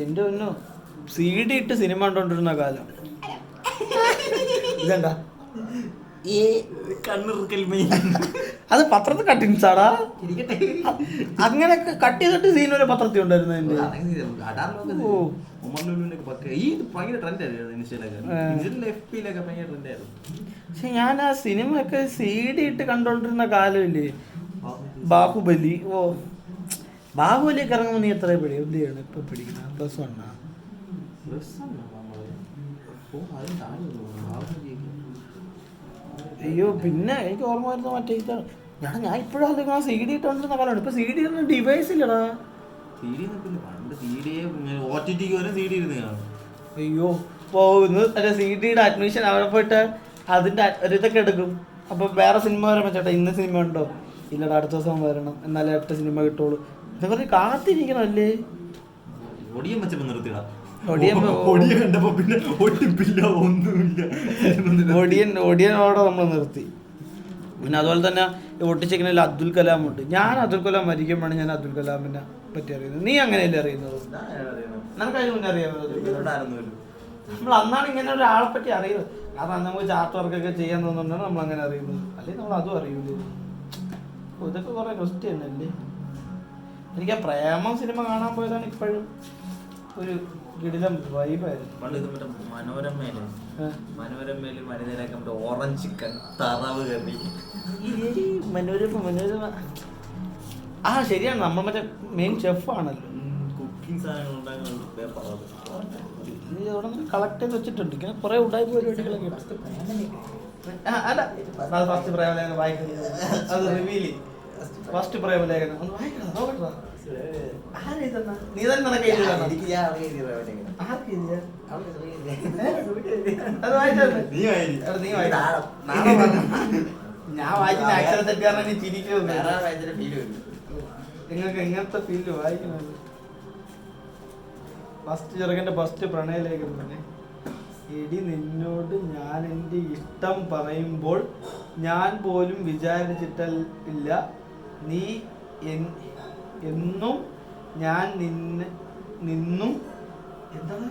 എന്റെ ഒന്നു C D ഇട്ട് സിനിമ കണ്ടോണ്ടിരുന്ന കാലം. ഇതെന്താ? ഈ കണ്ണിറുക്കൽ അത് പത്രത്തിൽ കട്ടിങ്സാടാ അങ്ങനെയൊക്കെ കട്ട് ചെയ്തിട്ട് സീൻ വരെ പത്രത്തിൽ ഉണ്ടായിരുന്നു പക്ഷെ ഞാൻ ആ സിനിമയൊക്കെ സി ഡി ഇട്ട് കണ്ടോണ്ടിരുന്ന കാലമില്ലേ ബാഹുബലി ഓ. ബാഹുബലിയൊക്കെ ഇറങ്ങുമ്പോൾ നീ എത്ര പിടി? എന്ത് ചെയ്യണം? ഇപ്പൊ പിടിക്കുന്നത് പ്ലസ് വണ്ണാ. ബാഹുബലിയൊക്കെ. അയ്യോ പിന്നെ എനിക്ക് ഓർമ്മ വരുന്ന മറ്റേ ഞാൻ ഞാൻ ഇപ്പോഴും അത് സി ഡി ഇട്ടോണ്ടിരുന്ന കാലമാണ്. ഇപ്പൊ സി ഡി ഡിവൈസ് ഇല്ലടാ. CD നിൽക്കുന്നു. പണ്ട് വരെ. അയ്യോ പോകുന്നു മറ്റേ സി ഡിയുടെ അഡ്മിഷൻ അവിടെ പോയിട്ട് അതിന്റെ ഒരു ഇതൊക്കെ എടുക്കും. അപ്പൊ വേറെ സിനിമ വരാൻ പറ്റട്ടെ ഇന്ന് സിനിമ ഉണ്ടോ? ഇല്ലടാ അടുത്ത ദിവസം വരണം. എന്നാലേ അടുത്ത സിനിമ കിട്ടുള്ളൂ. എന്ന് കാത്തിരിക്കണല്ലേ? ഒടിയൻ വെച്ചപ്പോ നിർത്തിയിടാം. ഒടിയൻ ഒടിയനോടെ നമ്മൾ നിർത്തി. പിന്നെ അതുപോലെ തന്നെ ഈ ഒട്ടിച്ചേക്കണിൽ അബ്ദുൽ കലാം ഉണ്ട്. ഞാൻ അബ്ദുൽ കലാം മരിക്കുമ്പോഴാണ് ഞാൻ അബ്ദുൽ കലാമിനെ പറ്റി അറിയുന്നത്. നീ അങ്ങനെയല്ലേ അറിയുന്നത്? നിനക്ക് അതിന് മുന്നേ അറിയാമോ? നമ്മൾ അന്നാണ് ഇങ്ങനെ ഒരാളെ പറ്റി അറിയുന്നത്. കാരണം അന്ന് നമുക്ക് ചാർട്ട് വർക്കൊക്കെ ചെയ്യാൻ തോന്നുന്നുണ്ടാണ് നമ്മൾ അങ്ങനെ അറിയുന്നത്. അല്ലെങ്കിൽ നമ്മൾ അതും അറിയൂലേ? ഇതൊക്കെ കുറെ ക്വസ്റ്റ്യൻ അല്ലേ? എനിക്ക് ആ പ്രേമം സിനിമ കാണാൻ പോയതാണ് ഇപ്പോഴും ഒരു ഗിടിലം വൈബായിരുന്നു പണ്ട് ഇത് മറ്റേ മനോരമയിൽ ഏഹ്. മനോരമയിൽ വനിതയിലൊക്കെ ഓറഞ്ച് ചിക്കൻ തറവ് കറി ഈ മനോരമ മനോരമ. ആ ശരിയാണ്. നമ്മൾ മറ്റേ മെയിൻ ഷെഫ് ആണല്ലോ. കുക്കിംഗ് സാധനങ്ങൾ കളക്ട് ചെയ്ത് വെച്ചിട്ടുണ്ട്. ഇങ്ങനെ കുറെ ഉണ്ടായ പരിപാടികളൊക്കെ. അല്ല. ഫസ്റ്റ് പ്രേമലേഖനം വായിക്കുന്നത്. അത് റിവീൽ ഫസ്റ്റ് പ്രേമലേഖനം ഒന്ന് വായിക്കണം നോക്കട്ടാ? നീ തന്നെ നിനക്ക്. ഞാൻ വായിക്കുന്ന അക്ഷരം തെറ്റിയാൽ നീ ചിരിക്കുന്നു നിങ്ങൾക്ക് ഇങ്ങനത്തെ ഫീൽ വായിക്കണമല്ലോ ഫസ്റ്റ് ചെറുക്കന്റെ ഫസ്റ്റ് പ്രണയലേഖനം തന്നെ. എടി നിന്നോട് ഞാൻ എന്റെ ഇഷ്ടം പറയുമ്പോൾ ഞാൻ പോലും വിചാരിച്ചിട്ടില്ല നീ എന്നും ഞാൻ നിന്ന് നിന്നും എന്താണ്?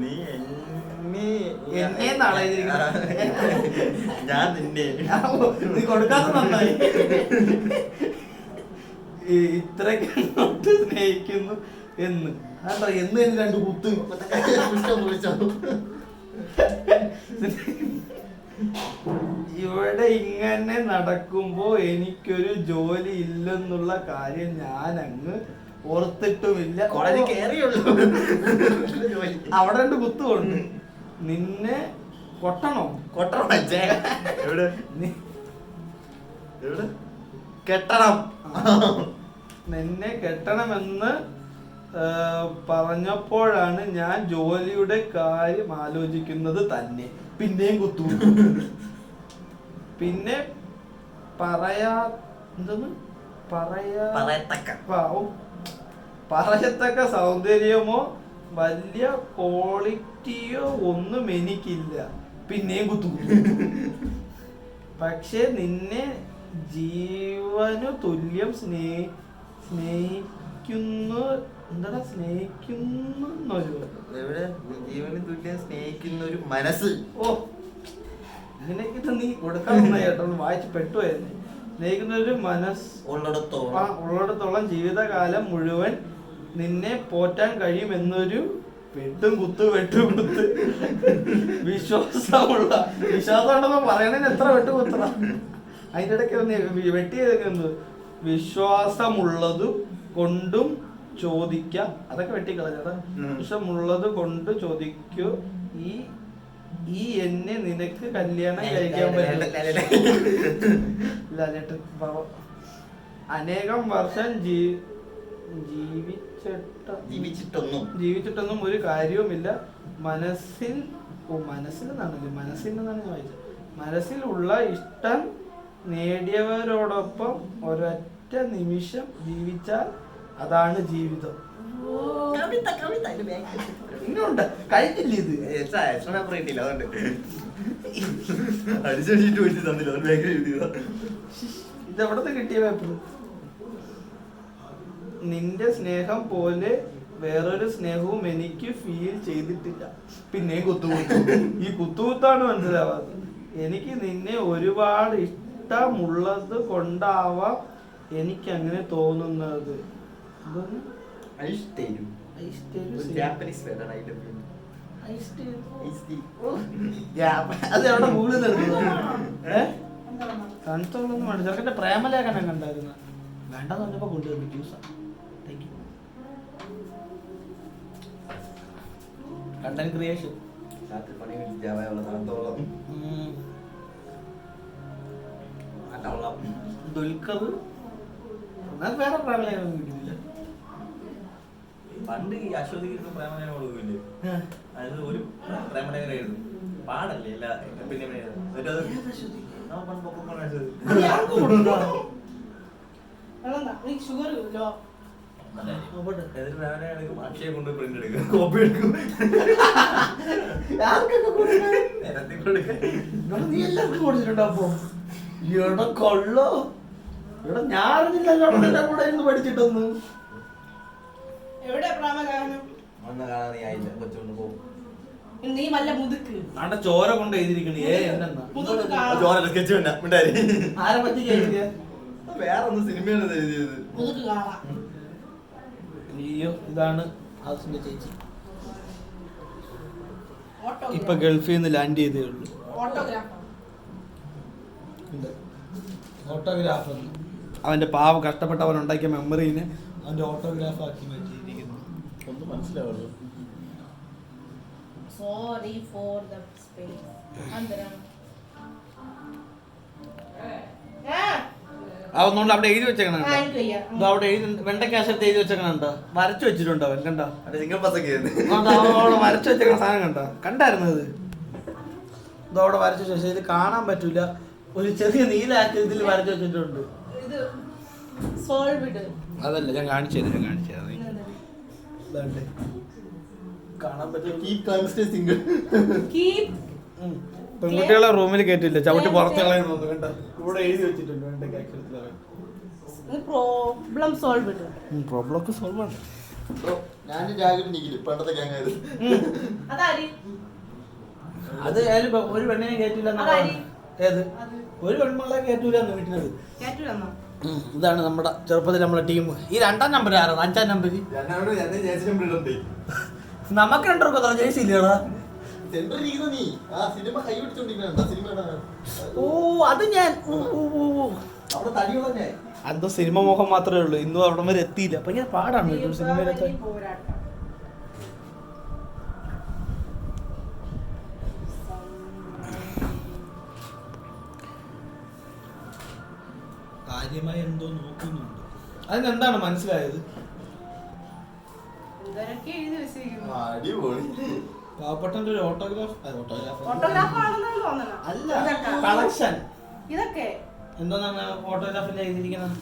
നീ എന്നെ എന്നെന്നാണ്. ഞാൻ നിന്നെ. നീ കൊടുക്കാത്ത നന്നായി. ഈ ഇത്രയ്ക്ക് അങ്ങോട്ട് സ്നേഹിക്കുന്നു എന്ന്. അതാ എന്ന് എന്ന് രണ്ട് കുത്ത്. ഇവിടെ ഇങ്ങനെ നടക്കുമ്പോ എനിക്കൊരു ജോലി ഇല്ലെന്നുള്ള കാര്യം ഞാൻ അങ്ങ് ഓർത്തിട്ടുമില്ല. കോളേജിൽ അവിടെ രണ്ട് കുത്തുകൊണ്ട് നിന്നെ കൊട്ടണോ? കൊട്ടണം എവിടെ? നീ- എവിടെ? കെട്ടണം. നിന്നെ കെട്ടണമെന്ന് പറഞ്ഞപ്പോഴാണ് ഞാൻ ജോലിയുടെ കാര്യം ആലോചിക്കുന്നത് തന്നെ. പിന്നെയും കുത്തു. പിന്നെ പറയാ എന്തെന്ന് പറയാ. പറയത്തക്ക. സൗന്ദര്യമോ വലിയ ക്വാളിറ്റിയോ ഒന്നും എനിക്കില്ല. പിന്നെയും കുത്തു. പക്ഷെ നിന്നെ ജീവനു തുല്യം സ്നേ സ്നേഹിക്കുന്നു എന്താ സ്നേഹിക്കുന്നു എവിടെ? ജീവന് തുല്യം സ്നേഹിക്കുന്ന ഒരു മനസ്സ്. ഓ നിനക്കിത് നീ കൊടുക്കാൻ ഒന്ന് വായിച്ച് പെട്ടുപോയെന്നെ. സ്നേഹിക്കുന്ന ഒരു ഉള്ളിടത്തോളം. ആ, ഉള്ളിടത്തോളം ജീവിതകാലം മുഴുവൻ നിന്നെ പോറ്റാൻ കഴിയുമെന്നൊരു വെട്ടും കുത്തു വെട്ടും കുത്ത് വിശ്വാസമുള്ള വിശ്വാസം ഉണ്ടെന്ന് പറയണതിന് എത്ര വെട്ട് കുത്തണ? അതിന്റെ ഇടയ്ക്ക് ഒന്ന് വെട്ടി ചെയ്തേക്കുന്നത് വിശ്വാസമുള്ളത് കൊണ്ടും ചോദിക്ക. അതൊക്കെ വെട്ടിക്കളഞ്ഞതാ. വിശ്വാസമുള്ളത് കൊണ്ട് ചോദിക്കൂ. ഈ ഈ എന്നെ നിനക്ക് കല്യാണം കഴിക്കാൻ പറ്റും. അനേകം വർഷം ജീ ജീവിച്ചിട്ട ജീവിച്ചിട്ടൊന്നും. ജീവിച്ചിട്ടൊന്നും ഒരു കാര്യവുമില്ല. മനസ്സിൽ ഓ മനസ്സിൽ നിന്നാണല്ലേ മനസ്സിൽ നിന്നാണ് ഞാൻ വായിച്ചത്. മനസ്സിലുള്ള ഇഷ്ടം നേടിയവരോടൊപ്പം ഒരൊറ്റ നിമിഷം ജീവിച്ചാൽ അതാണ് ജീവിതം. കവിത കവിത ഇന്നുണ്ട്. കഴിഞ്ഞില്ല ഇത്? കിട്ടിയില്ല അതുകൊണ്ട്. അടിച്ചടിച്ചിട്ട് വെച്ച് തന്നില്ല അതുകൊണ്ട് ബാക്കിൽ എഴുതിയതാ ഇത്. കിട്ടിയ പേപ്പർ നിന്റെ സ്നേഹം പോലെ വേറൊരു സ്നേഹവും എനിക്ക് ഫീൽ ചെയ്തിട്ടില്ല. പിന്നെ കുത്തുകുത്തു. ഈ കുത്തുകുത്താണ് മനസ്സിലാവാത്തത് എനിക്ക് നിന്നെ ഒരുപാട് ഇഷ്ടമുള്ളത് കൊണ്ടാവാം എനിക്ക് അങ്ങനെ തോന്നുന്നത്. ഐസ്റ്റേരും ജാപ്പനീസ് വേർഡാണ് ഐ ലവ് യു അത് എവിടെ ഗൂഗിളിൽ ഏ? വേണ്ട. ചെറുക്കന്റെ പ്രേമലേഖനം കണ്ടായിരുന്നു. വേണ്ടെന്ന് പറഞ്ഞപ്പോ കൊണ്ടുവന്നു. ജ്യൂസാ താങ്ക് യു കണ്ടന്റ് ക്രിയേഷൻ രാത്രി പണി ദുൽഖർ. എന്നാൽ വേറെ പ്രേമലേഖനം കിട്ടുന്നില്ല പണ്ട് ഈ അശ്വതിക്ക് പ്രേമലേഖനം കൊടുക്കില്ലേ അത് ഒരു പ്രേമലേഖനം എഴുതും പാടല്ലേ അല്ല പിന്നെ അക്ഷയെ കൊണ്ട് പ്രിന്റ് എടുക്കും. കോപ്പി എടുക്കും. നീ എല്ലാവർക്കും കൊടുത്തിട്ടുണ്ടോ അപ്പൊ? ഇവിടെ കൊള്ളോ. ഇവിടെ ഞാറിഞ്ഞില്ലല്ലോ കൂടെ ഇരുന്ന് പഠിച്ചിട്ടൊന്നും. എവിടെ പ്രാമഗാനം വന്ന കാണാൻ നീ ആയില്ല കൊച്ചുകൊണ്ട് പോകും നീ വല്ല മുതുക്ക്. ആണ്ട ചോര കൊണ്ട് എഴുതിയിരിക്കണേ മുതുക്ക് കാണാം. ചോര സ്കെച്ച് വേണ്ട മിണ്ടാരി. ആരെ പറ്റി എഴുതിയ വേറെ ഒന്ന് സിനിമയാണ് എഴുതിയത്. മുതുക്ക് കാണാം. അയ്യോ ഇതാണ് ഹൗസിന്റെ ചേച്ചി. ഓട്ടോ ഇപ്പൊ ഗൾഫിൽ നിന്ന് ലാൻഡ് ചെയ്തേ ഉള്ളൂ. ഓട്ടോഗ്രാഫ് അവന്റെ പാവ കഷ്ടപ്പെട്ട അവൻ ഉണ്ടാക്കിയ മെമ്മറീനെ അവന്റെ ഓട്ടോഗ്രാഫ് ആക്കി ഒന്നും മനസ്സിലാവുള്ളൂ. സോറി ഫോർ ദ സ്പേസ് അന്തരം ആ. ഒന്നുകൊണ്ട് അവിടെ എഴുതി വെച്ചേക്കണ ആ, എനിക്ക് വയ്യ. അവിടെ എഴുതി വെണ്ടക്കാശത്ത് എഴുതി വെച്ചേക്കണുണ്ടോ? വരച്ചു വെച്ചിട്ടുണ്ടോ? അവൻ കണ്ടോ? വരച്ചു വെച്ചേക്കണ സാധനം കണ്ടോ? കണ്ടായിരുന്നു ഇത്. ഇത് അവിടെ വരച്ചു ശേഷം ഇത് കാണാൻ പറ്റൂല. ഒരു ചെറിയ നീലാക്കി ഇതിൽ വരച്ചു വെച്ചിട്ടുണ്ട്. അതല്ല ഞാൻ കാണിച്ചു തരാം ഞാൻ കാണിച്ചു തരാം. ഇതാണ്ട്. കാണാൻ പറ്റും keep time stay single keep പെൺകുട്ടികളെ റൂമിൽ കേട്ടില്ല ചവിട്ടി പുറത്ത് കളയുന്നു കണ്ട? ഇവിടെ എഴുതി വെച്ചിട്ടുണ്ട് പ്രോബ്ലം സോൾവിഡ് പ്രോബ്ലം ഒക്കെ സോൾവ് ആണ്. ഞാൻ ജാഗ്രത നിക്കില്ല പണ്ടത്തെ ഗ്യാങ് ആയത് അത് ഒരു പെണ്ണിനെ അതാരി? ഏത്? ഒരു പെൺമകളെ എന്ന് വീട്ടിനത് കേട്ടില്ലെന്നോ ഉം. ഇതാണ് നമ്മുടെ ചെറുപ്പത്തിൽ നമ്മുടെ ടീം ഈ രണ്ടാം നമ്പർ ആരാണ് അഞ്ചാം നമ്പർ നമുക്ക് രണ്ടുപേർക്കും അത്ര ജേഴ്സി ഇല്ലടാ? ഓ അത് ഞാൻ. അന്തോ സിനിമ മോഹം മാത്രമേ ഉള്ളൂ. ഇന്നും അവിടെ വരെ എത്തിയില്ല. ഭയങ്കര പാടാണ് സിനിമയിലൊക്കെ. കാര്യമായി എന്തോ നോക്കുന്നുണ്ട്. അതിനെന്താണ് മനസ്സിലായത്? ഇവരൊക്കെ എഴുതി വെച്ചിരിക്കുന്നു. അടിപൊളി. പാവപ്പെട്ടന്റെ ഒരു ഓട്ടോഗ്രാഫ് അല്ല കളക്ഷൻ ഇതൊക്കെ. എന്താണ് ഓട്ടോഗ്രാഫിൽ എഴുതിയിരിക്കുന്നത്?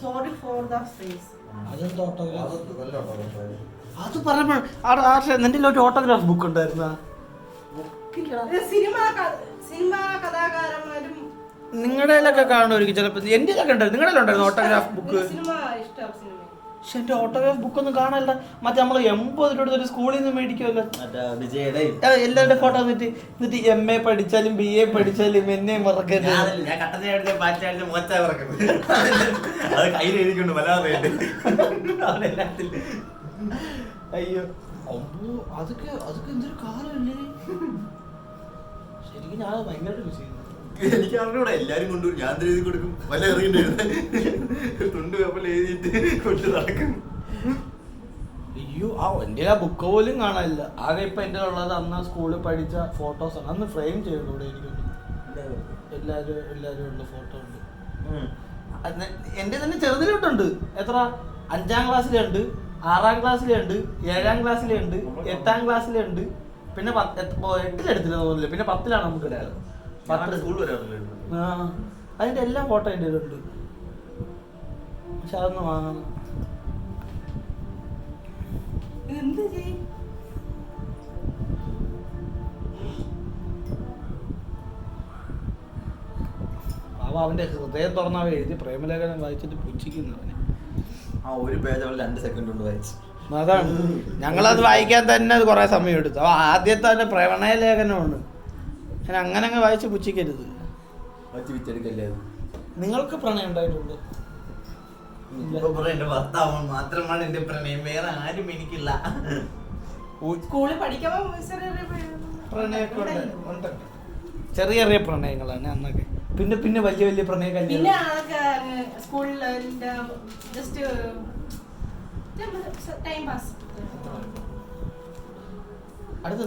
സോറി ഫോർ ദ സ്പേസ് അതെന്താ ഓട്ടോഗ്രാഫ് നല്ല അത് പറഞ്ഞപ്പോൾ നിന്റെ ഒരു ഓട്ടോഗ്രാഫ് ബുക്ക് ഉണ്ടായിരുന്ന? സിനിമ സിനിമ കഥാകാരന്മാരും നിങ്ങളുടെയിലൊക്കെ കാണുമായിരിക്കും ചിലപ്പോൾ എന്റെ ഉണ്ടായിരുന്നു. നിങ്ങളുടെ ഉണ്ടായിരുന്നു ഓട്ടോഗ്രാഫ് ബുക്ക് സിനിമ ഇഷ്ടം സിനിമ. പക്ഷെ എന്റെ ഓട്ടോഗ്രാഫ് ബുക്ക് ഒന്നും കാണല്ല മറ്റേ നമ്മൾ എൺപത് രൂപ ഒരു സ്കൂളിൽ നിന്ന് മേടിക്കുമല്ലോ എല്ലാവരുടെ ഫോട്ടോ എന്നിട്ട് എന്നിട്ട് എം എ പഠിച്ചാലും ബി എ പഠിച്ചാലും എന്നെ മറക്കരുത്. അയ്യോ. അതൊക്കെ അതൊക്കെ എന്തൊരു കാലമല്ലേ? ശരിക്കും ഞാൻ ഭയങ്കരമായിട്ട് മിസ് ചെയ്യുന്നു. എനിക്ക് അറിഞ്ഞൂടാ എല്ലാരും കൊണ്ടു ഞാൻ എഴുതി കൊടുക്കും? വല്ല എറിയണ്ടായിരുന്നു തുണ്ട് പേപ്പറിൽ എഴുതിയിട്ട് കൊണ്ട് നടക്കും. അയ്യോ ആ എന്റെ ആ ബുക്ക് പോലും കാണാനില്ല. ആകെ ഇപ്പൊ എന്റെ ഉള്ളത് അന്ന് സ്കൂളിൽ പഠിച്ച ഫോട്ടോസ് ആണ്. അന്ന് ഫ്രെയിം ചെയ്തു ഇവിടെ എനിക്കൊന്ന് എല്ലാവരും എല്ലാവരും ഉള്ള ഫോട്ടോ ഉണ്ട്. എന്റെ തന്നെ ചെറുതിലോട്ടുണ്ട് എത്ര? അഞ്ചാം ക്ലാസ്സിലുണ്ട് ആറാം ക്ലാസ്സിലുണ്ട് ഏഴാം ക്ലാസ്സിലുണ്ട് എട്ടാം ക്ലാസ്സിലുണ്ട് പിന്നെ എട്ടിലെടുത്തില്ല തോന്നുന്നില്ല. പിന്നെ പത്തിലാണ് നമുക്ക് പത്ത്. സ്കൂൾ ആ. അതിന്റെ എല്ലാ ഫോട്ടോ എന്റെ ഉണ്ട് പക്ഷെ അതൊന്നും വാങ്ങണം. എന്ത് ചെയ്യും അവ അവന്റെ ഹൃദയം തുറന്ന് അവ എഴുതി പ്രേമലേഖനം വായിച്ചിട്ട് പുച്ഛിക്കുന്നു അവനെ ആ ഒരു പേജ് അവൾ രണ്ട് സെക്കൻഡ് കൊണ്ട് വായിച്ചു. അതാണ്. ഞങ്ങളത് വായിക്കാൻ തന്നെ അത് കുറേ സമയം എടുത്തു. അപ്പോൾ ആദ്യത്തെ തന്നെ പ്രവണയ ലേഖനമാണ് ഞാൻ അങ്ങനെ അങ്ങ് വായിച്ച് പുച്ഛിക്കരുത്. നിങ്ങൾക്ക് പ്രണയം ഉണ്ടായിട്ടുണ്ട്? മാത്രമാണ് എന്റെ പ്രണയം. വേറെ ആരും എനിക്കില്ല. സ്കൂളിൽ പഠിക്കുമ്പോൾ ചെറിയ പ്രണയമൊക്കെ ഉണ്ട്. ഉണ്ട്. ചെറിയ ചെറിയ പ്രണയങ്ങളാണ് അന്നൊക്കെ. പിന്നെ പിന്നെ വലിയ വലിയ പ്രണയ പിന്നെ കല്യാണം ജസ്റ്റ് ടൈം പാസ് അടുത്ത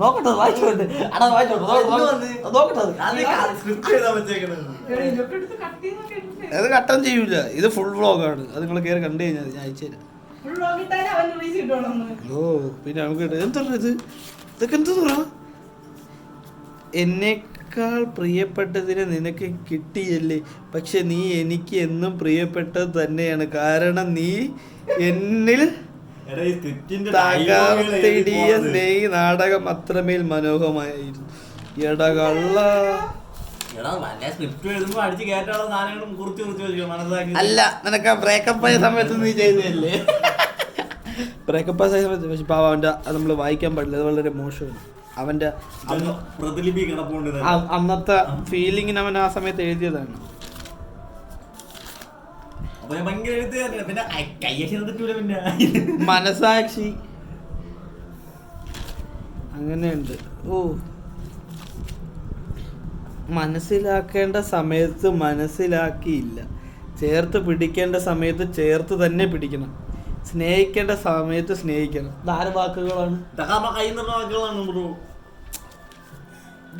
നോക്കട്ടെ വായിച്ചോണ്ട് അടാ വായിച്ചോണ്ട് നോക്കട്ടെ അത്. കട്ടം ചെയ്യൂല. ഇത് ഫുൾ വ്ളോഗാണ് അത് നിങ്ങൾ കയറി കണ്ടു കഴിഞ്ഞാൽ. ഞാൻ അയച്ചുതരാം ഓ പിന്നെ നമുക്ക് ഇട്. എന്താ ഇത്? ഇതൊക്കെ എന്താ എന്നെക്കാൾ പ്രിയപ്പെട്ടതിനെ നിനക്ക് കിട്ടിയല്ലേ? പക്ഷെ നീ എനിക്ക് എന്നും പ്രിയപ്പെട്ടത് തന്നെയാണ്. കാരണം നീ എന്നിൽ തകർത്തിടിയ സ്നേഹി നാടകം അത്രമേൽ മനോഹരമായിരുന്നു. എടകള്ള എടാ അല്ല നിനക്ക് ആ ബ്രേക്കപ്പ് ആയ സമയത്ത് നീ ചെയ്തല്ലേ ബ്രേക്കപ്പ് ആയ സമയത്ത് പക്ഷെ പാവ അവന്റെ അത് നമ്മൾ വായിക്കാൻ പാടില്ല. അത് വളരെ മോശമാണ്. പ്രതിലിപി അന്നത്തെ ഫീലിങ്ങിന് അവൻ ആ സമയത്ത് എഴുതിയതാണ്. മനസാക്ഷി. അങ്ങനെയുണ്ട്. ഓ. മനസ്സിലാക്കേണ്ട സമയത്ത് മനസ്സിലാക്കിയില്ല. ചേർത്ത് പിടിക്കേണ്ട സമയത്ത് ചേർത്ത് തന്നെ പിടിക്കണം. സ്നേഹിക്കേണ്ട സമയത്ത് സ്നേഹിക്കണം. ധാര വാക്കുകളാണ്?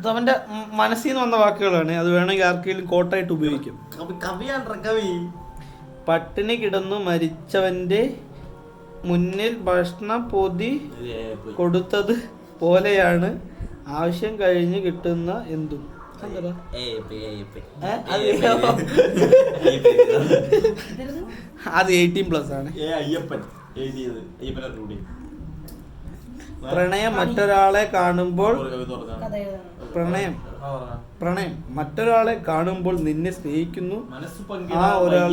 അവന്റെ മനസ്സിൽ നിന്ന് വന്ന വാക്കുകളാണ്. അത് വേണമെങ്കിൽ ആർക്കെങ്കിലും കോട്ടായിട്ട് ഉപയോഗിക്കും. പട്ടിണി കിടന്നു മരിച്ചവന്റെ മുന്നിൽ ഭക്ഷണ പൊതി കൊടുത്തത് പോലെയാണ്. ആവശ്യം കഴിഞ്ഞ് കിട്ടുന്ന എന്തും. അത് അത് എയ്റ്റീൻ പ്ലസ് ആണ്. പ്രണയം മറ്റൊരാളെ കാണുമ്പോൾ പ്രണയം. പ്രണയം മറ്റൊരാളെ കാണുമ്പോൾ നിന്നെ സ്നേഹിക്കുന്നു. മനസ്സ് ആ, പങ്കിടാ ഒരാൾ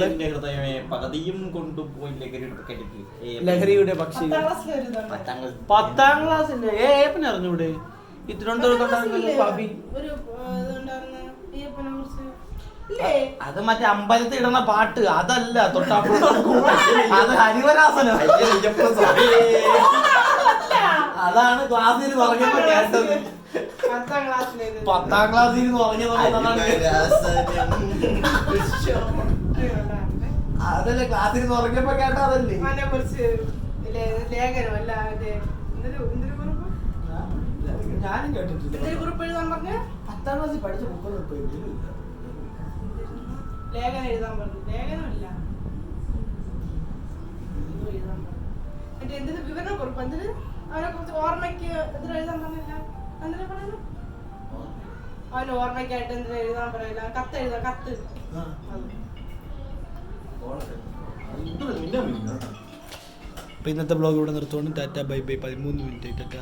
ലഹരിയുടെ പക്ഷികൾ. പത്താം ക്ലാസ് പത്താം ക്ലാസ്സിന്റെ ഏ ഏപ്പനെ അറിഞ്ഞൂടെ? ഈ അത് മറ്റേ അമ്പലത്തിൽ ഇടുന്ന പാട്ട് അതല്ല തൊട്ടാപ്പുറം അത് ഹരിവരാസനം. അതാണ് ക്ലാസ്സിൽ പറഞ്ഞപ്പോ കേട്ടത്. പത്താം ക്ലാസ്സിൽ. അതല്ലേ ക്ലാസ്സിൽ പറഞ്ഞപ്പോ കേട്ടതല്ലേ? ലേഖനം അല്ല മറ്റേ എന്തൊരു എന്തൊരു കുറിപ്പ് ഞാനും കേട്ടിട്ടില്ല. കുറിപ്പ് എഴുതാൻ പറഞ്ഞ? പത്താം ക്ലാസ്സിൽ പഠിച്ച ബുക്കൊന്നും ഇപ്പൊ. ലേഖനം എഴുതാൻ പറഞ്ഞു. ലേഖനമില്ല. മറ്റേ വിവരണ കുറിപ്പ്? എന്തിന്? അവനെ കുറിച്ച് ഓർമ്മയ്ക്ക് എന്തൊരു എഴുതാൻ പറഞ്ഞില്ല? എന്തിനാ പറയുന്നു? അവന് ഓർമ്മയ്ക്കായിട്ട് എന്തിനാ എഴുതാൻ പറയില്ല? കത്ത് എഴുതാം കത്ത്. അപ്പൊ ഇന്നത്തെ ബ്ലോഗ് ഇവിടെ നിർത്തുകൊണ്ട് ടാറ്റ ബൈ ബൈ. പതിമൂന്ന് മിനിറ്റ് ടാറ്റ